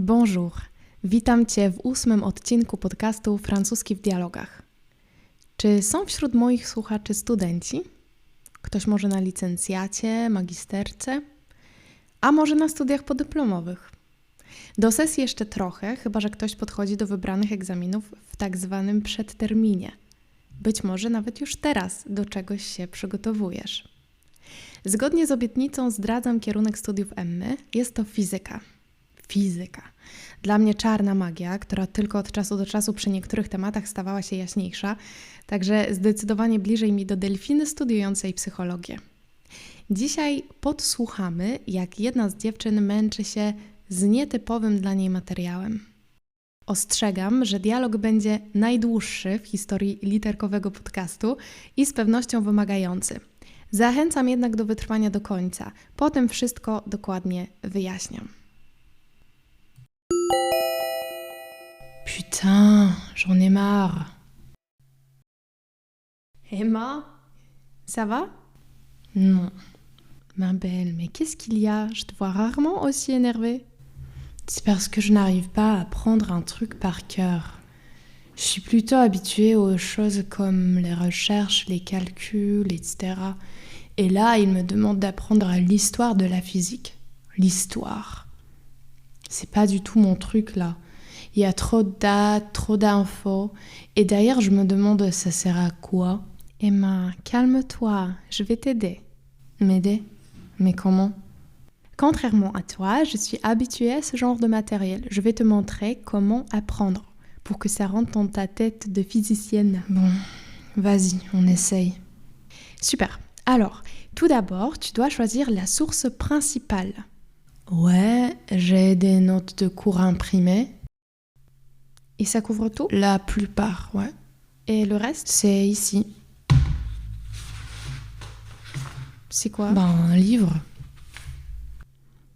Bonjour. Witam Cię w ósmym odcinku podcastu Francuski w dialogach. Czy są wśród moich słuchaczy studenci? Ktoś może na licencjacie, magisterce, a może na studiach podyplomowych? Do sesji jeszcze trochę, chyba że ktoś podchodzi do wybranych egzaminów w tak zwanym przedterminie. Być może nawet już teraz do czegoś się przygotowujesz. Zgodnie z obietnicą zdradzam kierunek studiów Emmy. Jest to fizyka. Fizyka. Dla mnie czarna magia, która tylko od czasu do czasu przy niektórych tematach stawała się jaśniejsza, także zdecydowanie bliżej mi do delfiny studiującej psychologię. Dzisiaj podsłuchamy, jak jedna z dziewczyn męczy się z nietypowym dla niej materiałem. Ostrzegam, że dialog będzie najdłuższy w historii literkowego podcastu i z pewnością wymagający. Zachęcam jednak do wytrwania do końca. Potem wszystko dokładnie wyjaśniam. Putain, j'en ai marre. Emma, ça va? Non. Ma belle, mais qu'est-ce qu'il y a? Je te vois rarement aussi énervée. C'est parce que je n'arrive pas à prendre un truc par cœur. Je suis plutôt habituée aux choses comme les recherches, les calculs, etc. Et là, il me demande d'apprendre l'histoire de la physique. L'histoire. C'est pas du tout mon truc là. Il y a trop de dates, trop d'infos. Et d'ailleurs, je me demande ça sert à quoi? Emma, calme-toi, je vais t'aider. M'aider? Mais comment? Contrairement à toi, je suis habituée à ce genre de matériel. Je vais te montrer comment apprendre pour que ça rentre dans ta tête de physicienne. Bon, vas-y, on essaye. Super. Alors, tout d'abord, tu dois choisir la source principale. Ouais, j'ai des notes de cours imprimées. Et ça couvre tout? La plupart, ouais. Et le reste? C'est ici. C'est quoi? Ben, un livre.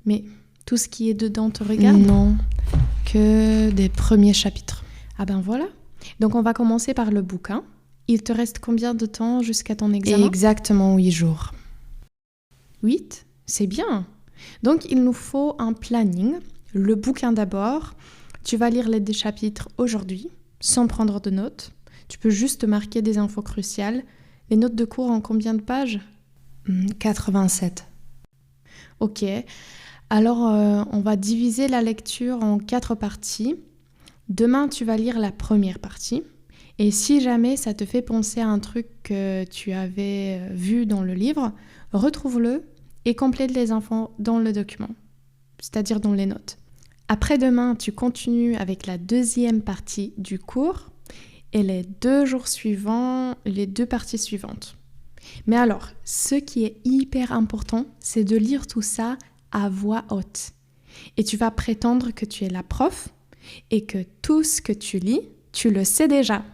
Mais tout ce qui est dedans te regarde? Non, que des premiers chapitres. Ah ben voilà. Donc on va commencer par le bouquin. Il te reste combien de temps jusqu'à ton examen? Exactement huit jours. Huit? C'est bien. Donc il nous faut un planning. Le bouquin d'abord. Tu vas lire les deux chapitres aujourd'hui, sans prendre de notes. Tu peux juste marquer des infos cruciales. Les notes de cours en combien de pages? 87. Ok. Alors, euh, on va diviser la lecture en quatre parties. Demain, tu vas lire la première partie. Et si jamais ça te fait penser à un truc que tu avais euh, vu dans le livre, retrouve-le et complète les infos dans le document, c'est-à-dire dans les notes. Après-demain, tu continues avec la deuxième partie du cours et les deux jours suivants, les deux parties suivantes. Mais alors, ce qui est hyper important, c'est de lire tout ça à voix haute. Et tu vas prétendre que tu es la prof et que tout ce que tu lis, tu le sais déjà.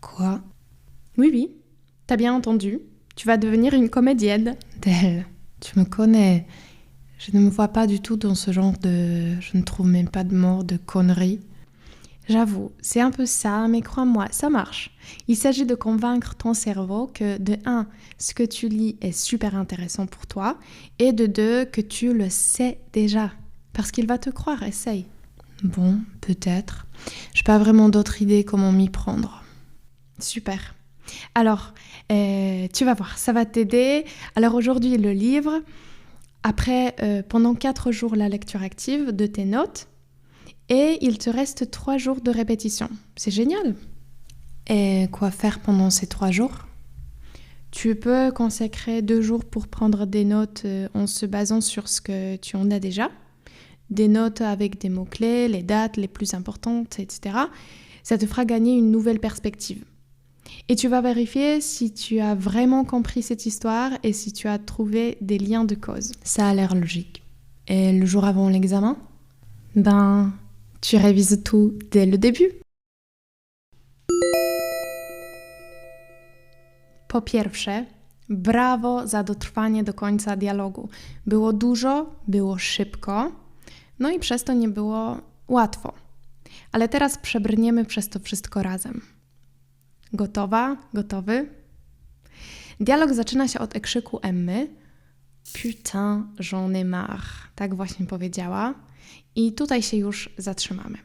Quoi? Oui, oui, t'as bien entendu. Tu vas devenir une comédienne. D'elle, tu me connais. Je ne me vois pas du tout dans ce genre de... Je ne trouve même pas de mort, de conneries. J'avoue, c'est un peu ça, mais crois-moi, ça marche. Il s'agit de convaincre ton cerveau que de 1, ce que tu lis est super intéressant pour toi, et de 2, que tu le sais déjà. Parce qu'il va te croire, essaye. Bon, peut-être. Je n'ai pas vraiment d'autres idées comment m'y prendre. Super. Alors, euh, tu vas voir, ça va t'aider. Alors aujourd'hui, le livre. Après, euh, pendant 4 jours, la lecture active de tes notes. Et il te reste 3 jours de répétition. C'est génial. Et quoi faire pendant ces 3 jours? Tu peux consacrer 2 jours pour prendre des notes euh, en se basant sur ce que tu en as déjà. Des notes avec des mots-clés, les dates les plus importantes, etc. Ça te fera gagner une nouvelle perspective. Et tu vas vérifier si tu as vraiment compris cette histoire et si tu as trouvé des liens de cause. Ça a l'air logique. Et le jour avant l'examen Ben, tu révises tout dès le début. Po pierwsze, brawo za dotrwanie do końca dialogu. Było dużo, było szybko, no i przez to nie było łatwo. Ale teraz przebrniemy przez to wszystko razem. Gotowa? Gotowy? Dialog zaczyna się od ekrzyku Emmy. Putain, j'en ai marre. Tak właśnie powiedziała. I tutaj się już zatrzymamy.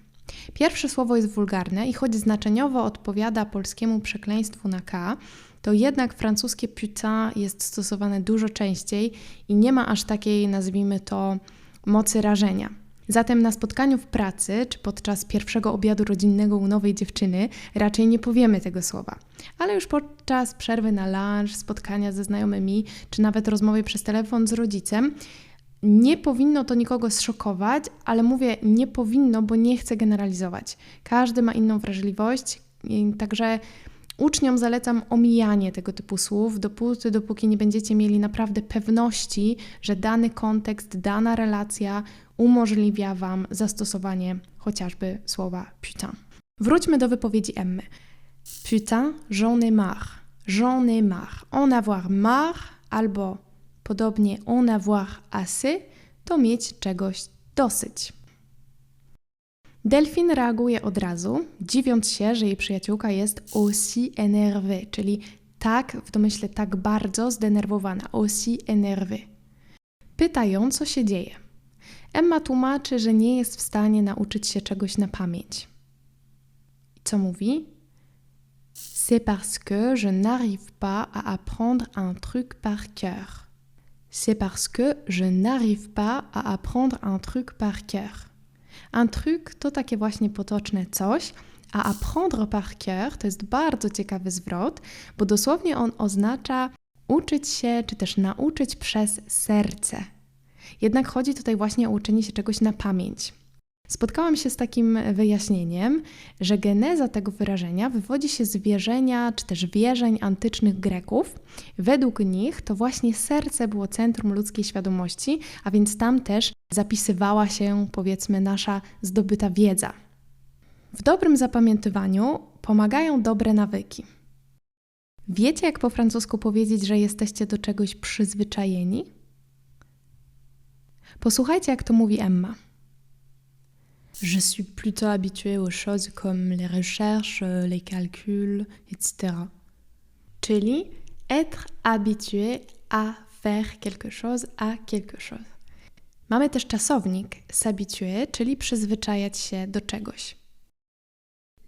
Pierwsze słowo jest wulgarne i choć znaczeniowo odpowiada polskiemu przekleństwu na K, to jednak francuskie putain jest stosowane dużo częściej i nie ma aż takiej, nazwijmy to, mocy rażenia. Zatem na spotkaniu w pracy czy podczas pierwszego obiadu rodzinnego u nowej dziewczyny raczej nie powiemy tego słowa. Ale już podczas przerwy na lunch, spotkania ze znajomymi czy nawet rozmowy przez telefon z rodzicem nie powinno to nikogo zszokować, ale mówię nie powinno, bo nie chcę generalizować. Każdy ma inną wrażliwość, także uczniom zalecam omijanie tego typu słów, dopóty, dopóki nie będziecie mieli naprawdę pewności, że dany kontekst, dana relacja umożliwia Wam zastosowanie chociażby słowa putain. Wróćmy do wypowiedzi Emmy. Putain, j'en ai marre. J'en ai marre. En avoir marre albo Podobnie en avoir assez to mieć czegoś dosyć. Delfin reaguje od razu, dziwiąc się, że jej przyjaciółka jest aussi énervée, czyli tak, w domyśle tak bardzo zdenerwowana, aussi énervée. Pyta ją, co się dzieje. Emma tłumaczy, że nie jest w stanie nauczyć się czegoś na pamięć. Co mówi? C'est parce que je n'arrive pas à apprendre un truc par cœur c'est parce que je n'arrive pas à apprendre un truc par cœur. Un truc to takie właśnie potoczne coś, a apprendre par cœur to jest bardzo ciekawy zwrot, bo dosłownie on oznacza uczyć się, czy też nauczyć przez serce. Jednak chodzi tutaj właśnie o uczenie się czegoś na pamięć. Spotkałam się z takim wyjaśnieniem, że geneza tego wyrażenia wywodzi się z wierzenia czy też wierzeń antycznych Greków. Według nich to właśnie serce było centrum ludzkiej świadomości, a więc tam też zapisywała się, powiedzmy, nasza zdobyta wiedza. W dobrym zapamiętywaniu pomagają dobre nawyki. Wiecie, jak po francusku powiedzieć, że jesteście do czegoś przyzwyczajeni? Posłuchajcie, jak to mówi Emma. Je suis plutôt habituée aux choses comme les recherches, euh, les calculs, etc. Czyli être habitué à faire quelque chose, à quelque chose. Mamy też czasownik s'habituer, czyli przyzwyczajać się do czegoś.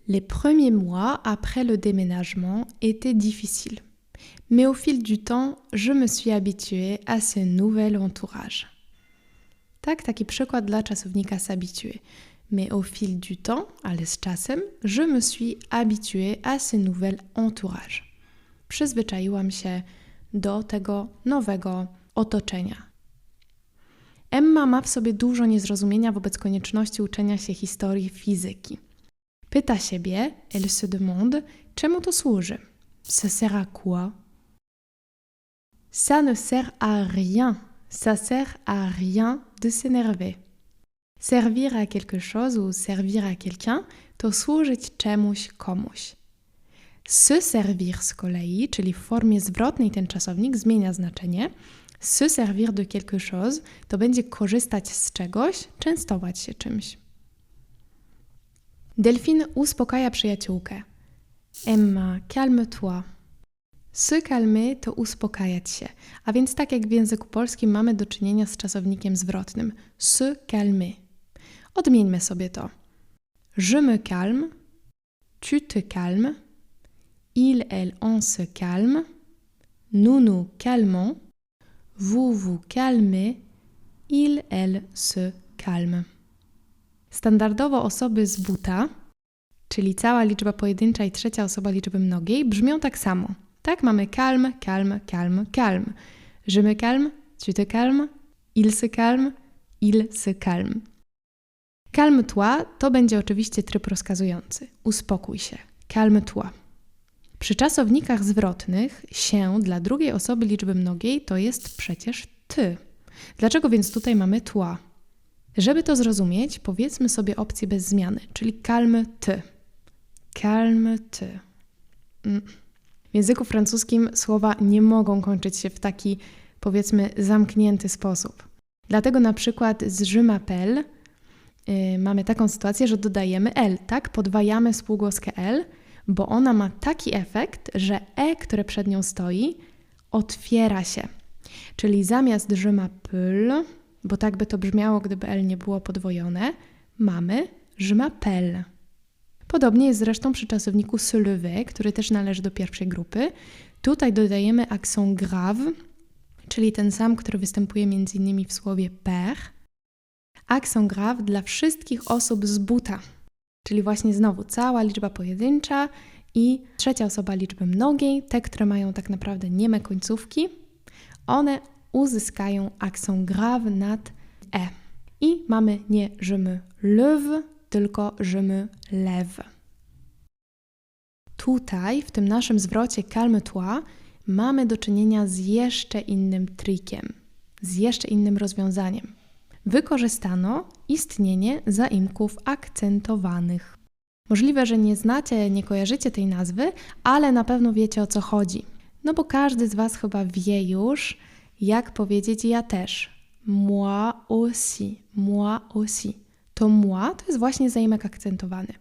Les premiers mois après le déménagement étaient difficiles. Mais au fil du temps, je me suis habituée à ce nouvel entourage. Tak, taki przykład dla czasownika s'habituer mais au fil du temps, ale z czasem, je me suis habituée à ce nouvel entourage. Przyzwyczaiłam się do tego nowego otoczenia. Emma ma w sobie dużo niezrozumienia wobec konieczności uczenia się historii fizyki. Pyta siebie, elle se demande, czemu to służy? Ça sert à quoi? Ça ne sert à rien. Ça sert à rien de s'énerver. Servir à quelque chose ou servir à quelqu'un to służyć czemuś komuś. Se servir z kolei, czyli w formie zwrotnej ten czasownik zmienia znaczenie. Se servir de quelque chose to będzie korzystać z czegoś, częstować się czymś. Delfin uspokaja przyjaciółkę. Emma, calme-toi. Se calmer to uspokajać się, a więc tak jak w języku polskim mamy do czynienia z czasownikiem zwrotnym. Se calmer. Odmieńmy sobie to. Je me calme, tu te calmes, il, elle, on se calme, nous nous calmons, vous vous calmez, il, elle se calme. Standardowo osoby z buta, czyli cała liczba pojedyncza i trzecia osoba liczby mnogiej, brzmią tak samo. Tak, mamy calme, calme, calme, calme. Je me calme, tu te calmes, il se calme, il se calme. Calme-toi to będzie oczywiście tryb rozkazujący. Uspokój się. Calme-toi. Przy czasownikach zwrotnych się dla drugiej osoby liczby mnogiej to jest przecież ty. Dlaczego więc tutaj mamy tła? Żeby to zrozumieć, powiedzmy sobie opcję bez zmiany, czyli calme ty. Calme ty. Mm. W języku francuskim słowa nie mogą kończyć się w taki, powiedzmy, zamknięty sposób. Dlatego na przykład z je m'appelle mamy taką sytuację, że dodajemy L, tak? Podwajamy spółgłoskę L, bo ona ma taki efekt, że E, które przed nią stoi, otwiera się. Czyli zamiast je m'appelle bo tak by to brzmiało, gdyby L nie było podwojone, mamy je m'appelle. Podobnie jest zresztą przy czasowniku se który też należy do pierwszej grupy. Tutaj dodajemy accent grave, czyli ten sam, który występuje m.in. w słowie père. Grave dla wszystkich osób z buta, czyli właśnie znowu cała liczba pojedyncza i trzecia osoba liczby mnogiej, te, które mają tak naprawdę nieme końcówki, one uzyskają grave nad e. I mamy nie me lève, tylko me lève. Tutaj, w tym naszym zwrocie calme-toi, mamy do czynienia z jeszcze innym trikiem, z jeszcze innym rozwiązaniem. Wykorzystano istnienie zaimków akcentowanych. Możliwe, że nie znacie, nie kojarzycie tej nazwy, ale na pewno wiecie o co chodzi. No bo każdy z Was chyba wie już, jak powiedzieć ja też. Moi aussi, moi aussi. To moi to jest właśnie zaimek akcentowany.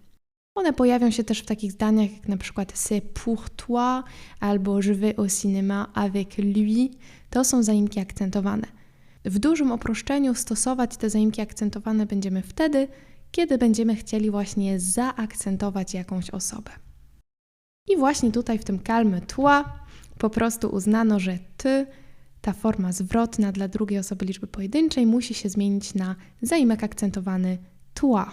One pojawią się też w takich zdaniach jak na przykład c'est pour toi albo je vais au cinéma avec lui. To są zaimki akcentowane. W dużym uproszczeniu stosować te zaimki akcentowane będziemy wtedy, kiedy będziemy chcieli właśnie zaakcentować jakąś osobę. I właśnie tutaj w tym calme toi po prostu uznano, że ty, ta forma zwrotna dla drugiej osoby liczby pojedynczej musi się zmienić na zaimek akcentowany toi.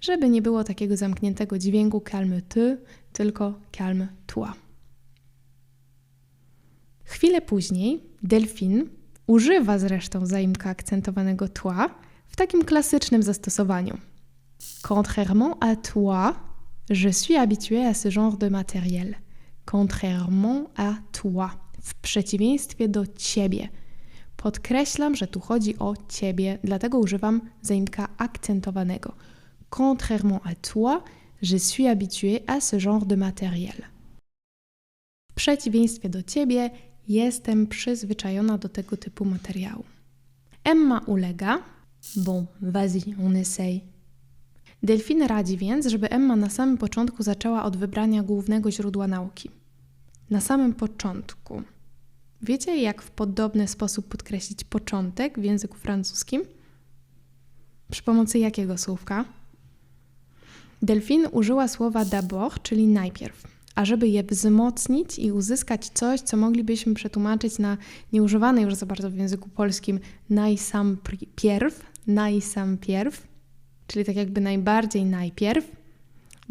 Żeby nie było takiego zamkniętego dźwięku calme ty, tylko calme toi. Chwilę później Delfin używa zresztą zaimka akcentowanego toi w takim klasycznym zastosowaniu. Contrairement à toi, je suis habitué à ce genre de matériel. Contrairement à toi. W przeciwieństwie do ciebie. Podkreślam, że tu chodzi o ciebie, dlatego używam zaimka akcentowanego. Contrairement à toi, je suis habitué à ce genre de matériel. W przeciwieństwie do ciebie, jestem przyzwyczajona do tego typu materiału. Emma ulega. Bon, vas-y, on essaye. Delfin radzi więc, żeby Emma na samym początku zaczęła od wybrania głównego źródła nauki. Na samym początku. Wiecie, jak w podobny sposób podkreślić początek w języku francuskim? Przy pomocy jakiego słówka? Delfin użyła słowa d'abord, czyli najpierw. A żeby je wzmocnić i uzyskać coś, co moglibyśmy przetłumaczyć na nieużywane już za bardzo w języku polskim najsam pierw, najsam pierw, czyli tak jakby najbardziej najpierw,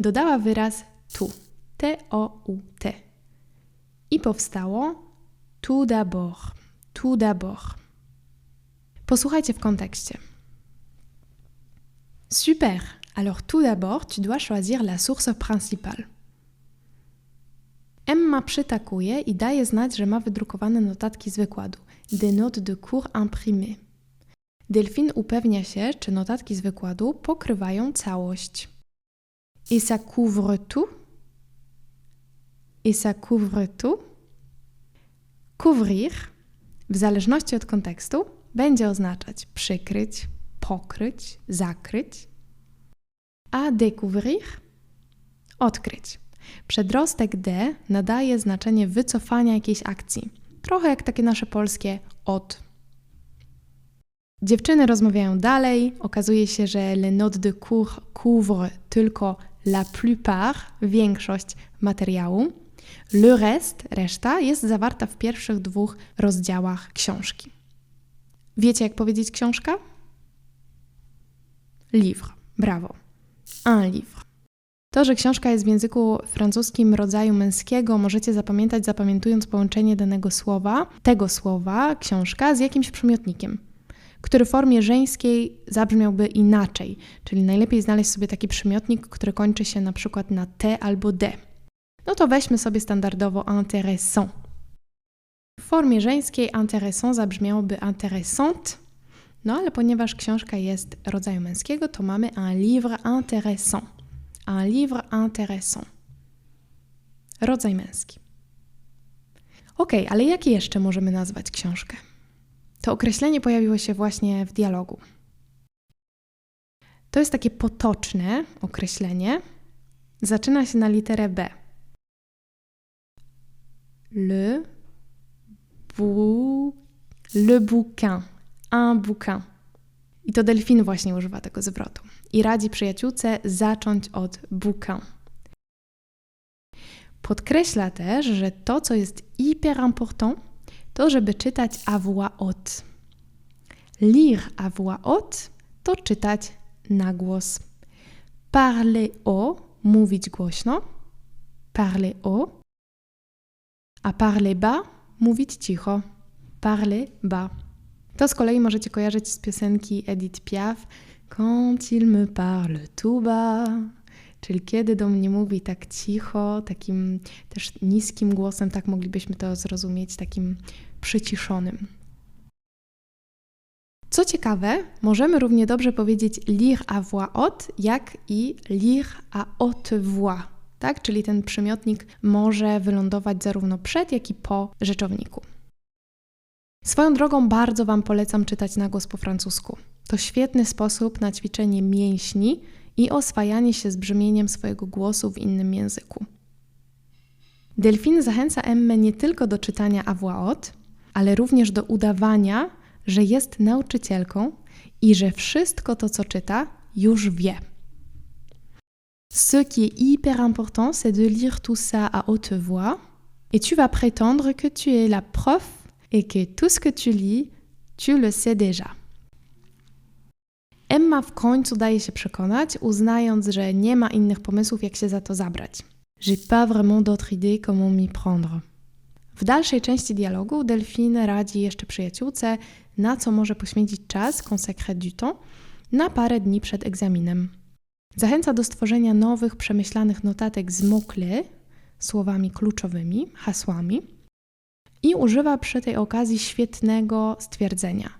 dodała wyraz tu, T-O-U-T. I powstało tout d'abord, tout d'abord. Posłuchajcie w kontekście. Super! Alors tout d'abord, tu dois choisir la source principale. Emma przytakuje i daje znać, że ma wydrukowane notatki z wykładu. Des notes de cours imprimées. Delfin upewnia się, czy notatki z wykładu pokrywają całość. Et ça couvre tout? Et ça couvre tout? Couvrir, w zależności od kontekstu, będzie oznaczać przykryć, pokryć, zakryć. A découvrir odkryć. Przedrostek D nadaje znaczenie wycofania jakiejś akcji. Trochę jak takie nasze polskie od. Dziewczyny rozmawiają dalej. Okazuje się, że le note de cours couvre tylko la plupart, większość materiału. Le reste, reszta, jest zawarta w pierwszych dwóch rozdziałach książki. Wiecie, jak powiedzieć książka? Livre. Brawo. Un livre. To, że książka jest w języku francuskim rodzaju męskiego, możecie zapamiętać zapamiętując połączenie danego słowa, tego słowa, książka, z jakimś przymiotnikiem, który w formie żeńskiej zabrzmiałby inaczej, czyli najlepiej znaleźć sobie taki przymiotnik, który kończy się na przykład na T albo D. No to weźmy sobie standardowo intéressant. W formie żeńskiej intéressant zabrzmiałoby intéressante, no ale ponieważ książka jest rodzaju męskiego, to mamy un livre intéressant. Un livre intéressant. Rodzaj męski. Ok, ale jak jeszcze możemy nazwać książkę? To określenie pojawiło się właśnie w dialogu. To jest takie potoczne określenie. Zaczyna się na literę B. Le, bou, le bouquin. un bouquin. I to delfin właśnie używa tego zwrotu. I radzi przyjaciółce zacząć od bouquin. Podkreśla też, że to, co jest hyper important, to żeby czytać à voix haute. Lire à voix haute to czytać na głos. Parler haut, mówić głośno. Parler haut. A parler bas, mówić cicho. Parler bas. To z kolei możecie kojarzyć z piosenki Edith Piaf Quand il me parle tout bas czyli kiedy do mnie mówi tak cicho, takim też niskim głosem, tak moglibyśmy to zrozumieć, takim przyciszonym. Co ciekawe, możemy równie dobrze powiedzieć lire à voix haute, jak i lire à haute voix, tak? Czyli ten przymiotnik może wylądować zarówno przed, jak i po rzeczowniku. Swoją drogą bardzo Wam polecam czytać na głos po francusku. To świetny sposób na ćwiczenie mięśni i oswajanie się z brzmieniem swojego głosu w innym języku. Delfin zachęca Emmę nie tylko do czytania à voix haute, ale również do udawania, że jest nauczycielką i że wszystko to, co czyta, już wie. Ce qui est hyper important, c'est de lire tout ça à haute voix et tu vas prétendre que tu es la prof et que tout ce que tu lis, tu le sais déjà. Emma w końcu daje się przekonać, uznając, że nie ma innych pomysłów, jak się za to zabrać. J'ai pas vraiment d'autres idées comment m'y prendre. W dalszej części dialogu Delphine radzi jeszcze przyjaciółce, na co może poświęcić czas, consacrer du temps, na parę dni przed egzaminem. Zachęca do stworzenia nowych, przemyślanych notatek z mots słowami kluczowymi, hasłami i używa przy tej okazji świetnego stwierdzenia.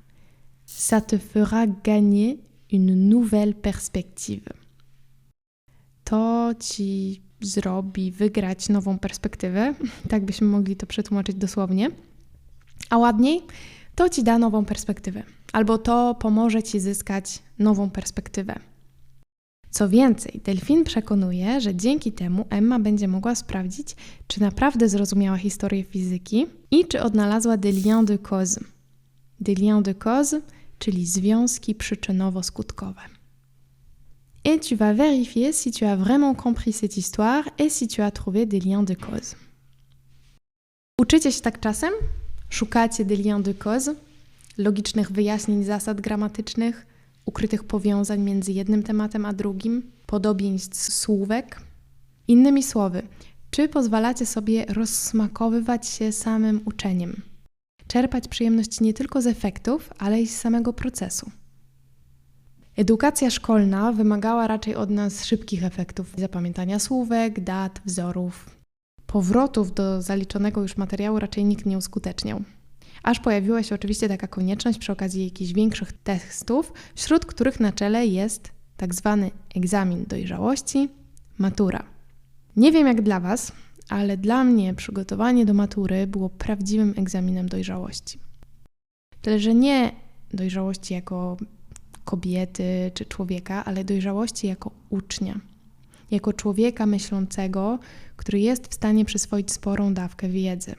Ça te fera gagner une nouvelle perspective. To ci zrobi wygrać nową perspektywę, tak byśmy mogli to przetłumaczyć dosłownie. A ładniej, to ci da nową perspektywę, albo to pomoże ci zyskać nową perspektywę. Co więcej, Delfin przekonuje, że dzięki temu Emma będzie mogła sprawdzić, czy naprawdę zrozumiała historię fizyki i czy odnalazła des liens de cause. Des liens de cause czyli związki przyczynowo-skutkowe. Et tu vas vérifier si tu as vraiment compris cette histoire et si tu as trouvé des liens de cause. Uczycie się tak czasem? Szukacie des liens de cause, logicznych wyjaśnień zasad gramatycznych, ukrytych powiązań między jednym tematem a drugim, podobieństw słówek? Innymi słowy, czy pozwalacie sobie rozsmakowywać się samym uczeniem? czerpać przyjemność nie tylko z efektów, ale i z samego procesu. Edukacja szkolna wymagała raczej od nas szybkich efektów, zapamiętania słówek, dat, wzorów. Powrotów do zaliczonego już materiału raczej nikt nie uskuteczniał. Aż pojawiła się oczywiście taka konieczność przy okazji jakichś większych testów, wśród których na czele jest tak zwany egzamin dojrzałości, matura. Nie wiem jak dla Was, ale dla mnie przygotowanie do matury było prawdziwym egzaminem dojrzałości. Tyle, że nie dojrzałości jako kobiety czy człowieka, ale dojrzałości jako ucznia, jako człowieka myślącego, który jest w stanie przyswoić sporą dawkę wiedzy.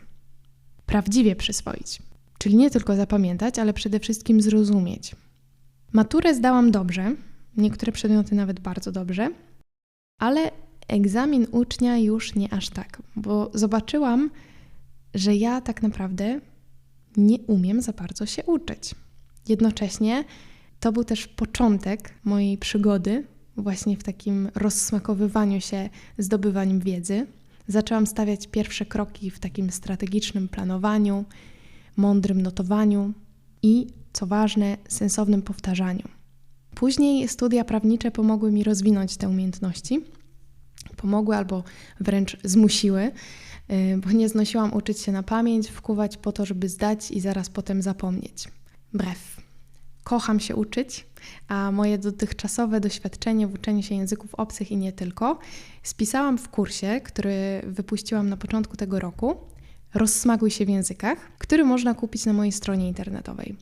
Prawdziwie przyswoić, czyli nie tylko zapamiętać, ale przede wszystkim zrozumieć. Maturę zdałam dobrze, niektóre przedmioty nawet bardzo dobrze, ale egzamin ucznia już nie aż tak, bo zobaczyłam, że ja tak naprawdę nie umiem za bardzo się uczyć. Jednocześnie to był też początek mojej przygody właśnie w takim rozsmakowywaniu się, zdobywaniem wiedzy. Zaczęłam stawiać pierwsze kroki w takim strategicznym planowaniu, mądrym notowaniu i, co ważne, sensownym powtarzaniu. Później studia prawnicze pomogły mi rozwinąć te umiejętności pomogły albo wręcz zmusiły, y, bo nie znosiłam uczyć się na pamięć, wkuwać po to, żeby zdać i zaraz potem zapomnieć. Bref, kocham się uczyć, a moje dotychczasowe doświadczenie w uczeniu się języków obcych i nie tylko spisałam w kursie, który wypuściłam na początku tego roku. Rozsmaguj się w językach, który można kupić na mojej stronie internetowej.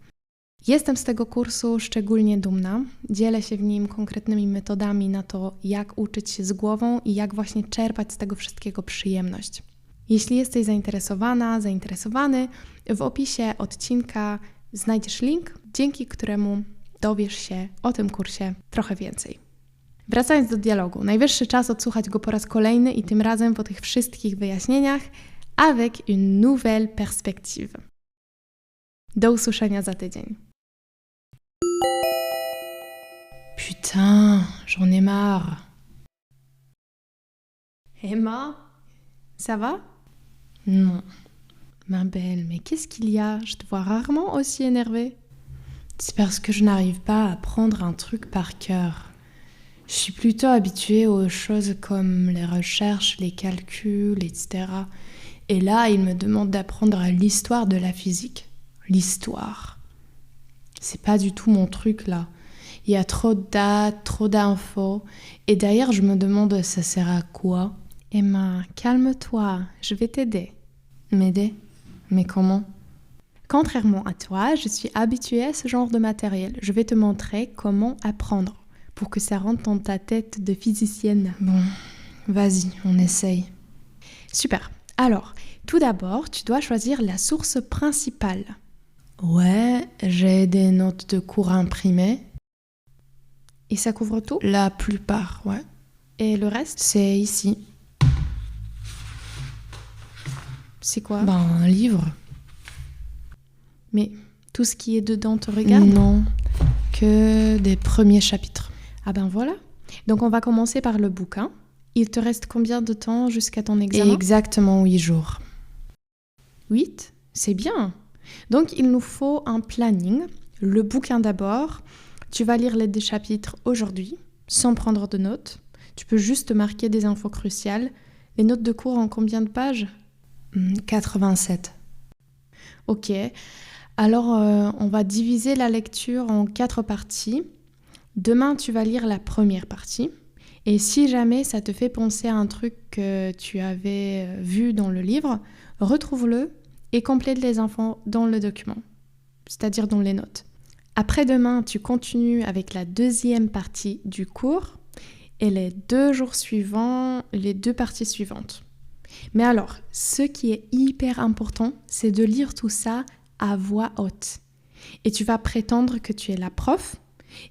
Jestem z tego kursu szczególnie dumna. Dzielę się w nim konkretnymi metodami na to, jak uczyć się z głową i jak właśnie czerpać z tego wszystkiego przyjemność. Jeśli jesteś zainteresowana, zainteresowany, w opisie odcinka znajdziesz link, dzięki któremu dowiesz się o tym kursie trochę więcej. Wracając do dialogu, najwyższy czas odsłuchać go po raz kolejny i tym razem po tych wszystkich wyjaśnieniach avec une nouvelle perspective. Do usłyszenia za. Putain, j'en ai marre. Emma, ça va? Non. Ma belle, mais qu'est-ce qu'il y a? Je te vois rarement aussi énervée. C'est parce que je n'arrive pas à prendre un truc par cœur. Je suis plutôt habituée aux choses comme les recherches, les calculs, etc. Et là, il me demande d'apprendre l'histoire de la physique. L'histoire. C'est pas du tout mon truc là. Il y a trop de dates, trop d'infos. Et d'ailleurs, je me demande, ça sert à quoi? Emma, calme-toi, je vais t'aider. M'aider? Mais comment? Contrairement à toi, je suis habituée à ce genre de matériel. Je vais te montrer comment apprendre pour que ça rentre dans ta tête de physicienne. Bon, vas-y, on essaye. Super. Alors, tout d'abord, tu dois choisir la source principale. Ouais, j'ai des notes de cours imprimées. Et ça couvre tout? La plupart, ouais. Et le reste? C'est ici. C'est quoi? Ben, un livre. Mais tout ce qui est dedans te regarde? Non, que des premiers chapitres. Ah ben voilà. Donc on va commencer par le bouquin. Il te reste combien de temps jusqu'à ton examen? Exactement huit jours. Huit? C'est bien. Donc il nous faut un planning. Le bouquin d'abord. Tu vas lire les deux chapitres aujourd'hui, sans prendre de notes. Tu peux juste marquer des infos cruciales. Les notes de cours en combien de pages? 87. Hmm, ok. Alors, euh, on va diviser la lecture en quatre parties. Demain, tu vas lire la première partie. Et si jamais ça te fait penser à un truc que tu avais euh, vu dans le livre, retrouve-le et complète les infos dans le document, c'est-à-dire dans les notes. Après-demain, tu continues avec la deuxième partie du cours et les deux jours suivants, les deux parties suivantes. Mais alors, ce qui est hyper important, c'est de lire tout ça à voix haute. Et tu vas prétendre que tu es la prof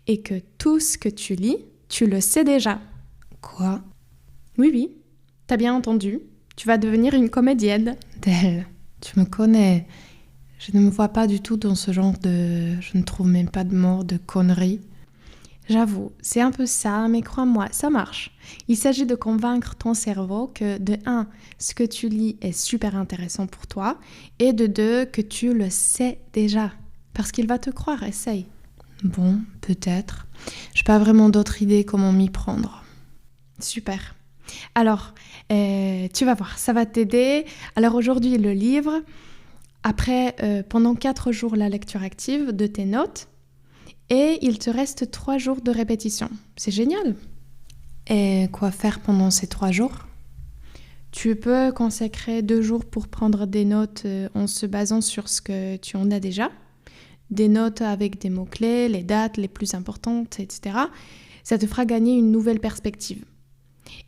et que tout ce que tu lis, tu le sais déjà. Quoi Oui, oui, t'as bien entendu. Tu vas devenir une comédienne. D'elle, tu me connais. Je ne me vois pas du tout dans ce genre de... Je ne trouve même pas de mort, de conneries. J'avoue, c'est un peu ça, mais crois-moi, ça marche. Il s'agit de convaincre ton cerveau que de 1, ce que tu lis est super intéressant pour toi, et de 2, que tu le sais déjà. Parce qu'il va te croire, essaye. Bon, peut-être. J'ai pas vraiment d'autres idées comment m'y prendre. Super. Alors, euh, tu vas voir, ça va t'aider. Alors aujourd'hui, le livre. Après, euh, pendant 4 jours, la lecture active de tes notes. Et il te reste 3 jours de répétition. C'est génial. Et quoi faire pendant ces 3 jours? Tu peux consacrer 2 jours pour prendre des notes euh, en se basant sur ce que tu en as déjà. Des notes avec des mots-clés, les dates les plus importantes, etc. Ça te fera gagner une nouvelle perspective.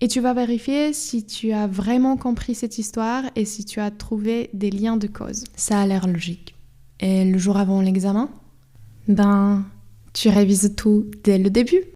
Et tu vas vérifier si tu as vraiment compris cette histoire et si tu as trouvé des liens de cause. Ça a l'air logique. Et le jour avant l'examen? Ben, tu révises tout dès le début.